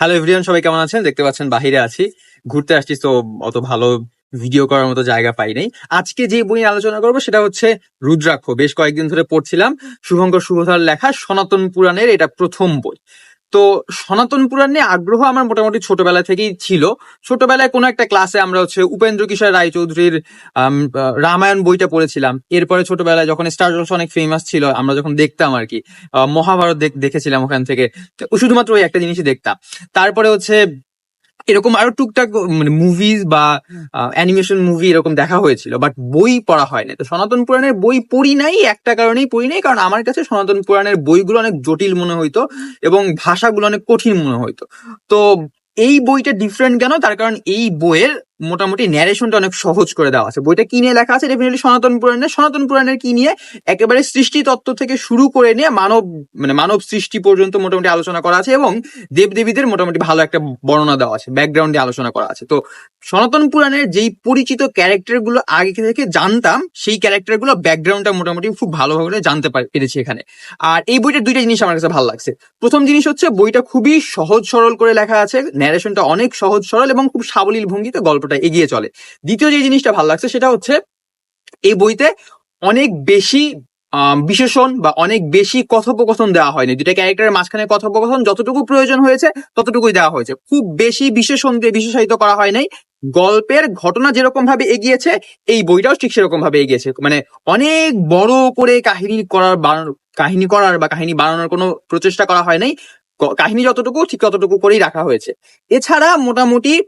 Hello everyone সবাই কেমন আছেন? দেখতে পাচ্ছেন বাহিরে আছি। ঘুরতে আসছি, তো অত ভালো ভিডিও করার মতো জায়গা পাই নাই। আজকে যে বই আলোচনা করব, সেটা হচ্ছে রুদ্রাক্ষ। বেশ কয়েকদিন ধরে পড়ছিলাম। শুভঙ্কর শুভধার লেখা সনাতন পুরাণের এটা প্রথম বই। তো সনাতন পুরাণ নিয়ে আগ্রহ আমার মোটামুটি ছোটবেলা থেকেই ছিল। ছোটবেলায় কোনো একটা ক্লাসে আমরা হচ্ছে উপেন্দ্র কিশোর রায়চৌধুরীর রামায়ণ বইটা পড়েছিলাম। এরপরে ছোটবেলায় যখন স্টার জলস অনেক ফেমাস ছিল, আমরা যখন দেখতাম আর কি মহাভারত দেখেছিলাম ওখান থেকে। শুধুমাত্র ওই একটা জিনিসই দেখতাম। তারপরে হচ্ছে এরকম আরও টুকটাক মানে মুভিজ বা অ্যানিমেশন মুভি এরকম দেখা হয়েছিল বাট বই পড়া হয়নি। তো সনাতন পুরাণের বই পড়ি নাই, একটা কারণেই পড়ি নাই, কারণ আমার কাছে সনাতন পুরাণের বইগুলো অনেক জটিল মনে হইতো এবং ভাষাগুলো অনেক কঠিন মনে হইতো। তো এই বইটা ডিফারেন্ট কেন? তার কারণ এই বইয়ের মোটামুটি ন্যারেশনটা অনেক সহজ করে দেওয়া আছে। বইটা কি নিয়ে লেখা আছে? ডেফিনেটলি সনাতন পুরাণের সনাতন পুরাণের কি নিয়ে? একেবারে সৃষ্টি তত্ত্ব থেকে শুরু করে নিয়ে মানব মানে মানব সৃষ্টি পর্যন্ত মোটামুটি আলোচনা করা আছে এবং দেবদেবীদের মোটামুটি ভালো একটা বর্ণনা দেওয়া আছে ব্যাকগ্রাউন্ডে আলোচনা করা আছে। তো সনাতন পুরাণের যেই পরিচিত ক্যারেক্টারগুলো আগে থেকে জানতাম, সেই ক্যারেক্টারগুলো ব্যাকগ্রাউন্ডটা মোটামুটি খুব ভালোভাবে জানতে পার- পেরেছি এখানে। আর এই বইটার দুইটা জিনিস আমার কাছে ভালো লাগছে। প্রথম জিনিস হচ্ছে, বইটা খুবই সহজ সরল করে লেখা আছে ন্যারেশনটা অনেক সহজ সরল এবং খুব সাবলীল ভঙ্গিতে গল্পটা এগিয়ে চলে। দ্বিতীয় যে জিনিসটা ভালো লাগছে সেটা হচ্ছে, এই বইতে অনেক বেশি বিশেষণ বা অনেক বেশি কথোপকথন দেওয়া হয়নি। দুটা ক্যারেক্টারের মাঝখানে কথোপকথন যতটুকু প্রয়োজন হয়েছে, ততটুকুই দেওয়া হয়েছে। খুব বেশি বিশেষণ দিয়ে বিশেষায়িত করা হয় নাই। গল্পের ঘটনা যেরকম ভাবে এগিয়েছে, এই বইটাও ঠিক সেরকম ভাবে এগিয়েছে। মানে অনেক বড় করে কাহিনী করার বানানো- কাহিনী করার বা কাহিনী বানানোর কোনো প্রচেষ্টা করা হয় নাই। কাহিনী যতটুকু, ঠিক ততটুকু করেই রাখা হয়েছে। এছাড়া মোটামুটি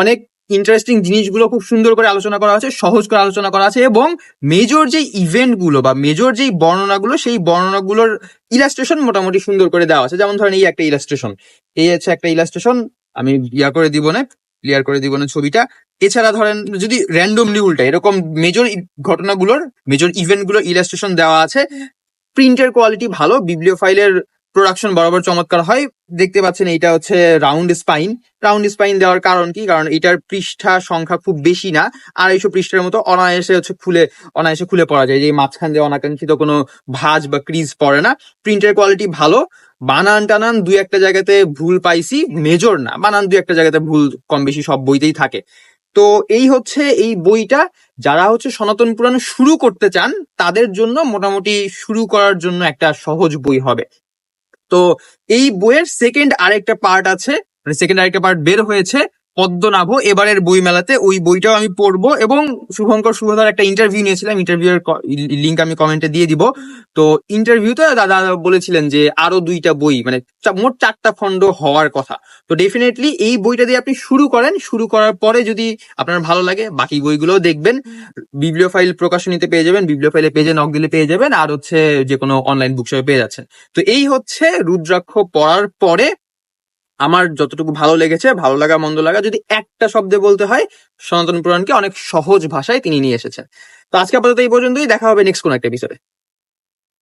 অনেক ইন্টারেস্টিং জিনিসগুলো খুব সুন্দর করে আলোচনা করা আছে, সহজ করে আলোচনা করা আছে এবং মেজর যে ইভেন্টগুলো বা মেজর যেই বর্ণনাগুলো, সেই বর্ণনাগুলোর ইলাস্ট্রেশন মোটামুটি সুন্দর করে দেওয়া আছে। যেমন ধরেন এই একটা ইলাস্ট্রেশন এই হচ্ছে একটা ইলাস্ট্রেশন আমি ইয়া করে দিব না ক্লিয়ার করে দিব না ছবিটা। এছাড়া ধরেন যদি র্যান্ডমলি উল্টা, এরকম মেজর ঘটনাগুলোর মেজর ইভেন্টগুলোর ইলাস্ট্রেশন দেওয়া আছে। প্রিন্টের কোয়ালিটি ভালো বিবলিও ফাইলের প্রোডাকশন বরাবর চমৎকার হয়। দেখতে পাচ্ছেন এটা হচ্ছে রাউন্ড স্পাইন রাউন্ড স্পাইন দেওয়ার কারণ কি? কারণ এটার পৃষ্ঠা সংখ্যা খুব বেশি না। আড়াইশো পৃষ্ঠার মতো অনায়াসে হচ্ছে খুলে, অনায়াসে খুলে পড়া যায়। যে মাঝখান দিয়ে অনাকাঙ্ক্ষিত কোনো ভাজ বা ক্রিজ পড়ে না। প্রিন্টের কোয়ালিটি ভালো। বানান টানান দুই একটা জায়গাতে ভুল পাইছি মেজর না। বানান দুই একটা জায়গাতে ভুল কম বেশি সব বইতেই থাকে। তো এই হচ্ছে এই বইটা। যারা হচ্ছে সনাতন পুরাণ শুরু করতে চান, তাদের জন্য মোটামুটি শুরু করার জন্য একটা সহজ বই হবে। তো এই বইয়ের সেকেন্ড আরেকটা পার্ট আছে। মানে সেকেন্ড আরেকটা পার্ট বের হয়েছে। পদ্মনাভ এবারের বই মেলাতে ওই বইটাও আমি পড়ব এবং শুভঙ্কর শুভধার একটা ইন্টারভিউ নিয়েছিলাম। ইন্টারভিউয়ের লিঙ্ক আমি কমেন্টে দিয়ে দিব। তো ইন্টারভিউতে দাদা বলেছিলেন যে আরও দুইটা বই মানে মোট চারটা খণ্ড হওয়ার কথা। তো ডেফিনেটলি এই বইটা দিয়ে আপনি শুরু করেন। শুরু করার পরে যদি আপনার ভালো লাগে, বাকি বইগুলোও দেখবেন। বিবলিও ফাইল প্রকাশনীতে পেয়ে যাবেন বিবলিও ফাইলে পেজে নক দিলে পেয়ে যাবেন। আর হচ্ছে যে কোনো অনলাইন বুক শপে পেয়ে যাচ্ছেন। তো এই হচ্ছে রুদ্রাক্ষ পড়ার পরে আমার যতটুকু ভালো লেগেছে, ভালো লাগা, মন্দ লাগা, যদি একটা শব্দে বলতে হয়, সনাতন পুরাণকে অনেক সহজ ভাষায় তিনি নিয়ে এসেছেন। তো আজকে আপাতত এই পর্যন্তই, দেখা হবে নেক্সট কোন একটা এপিসোডে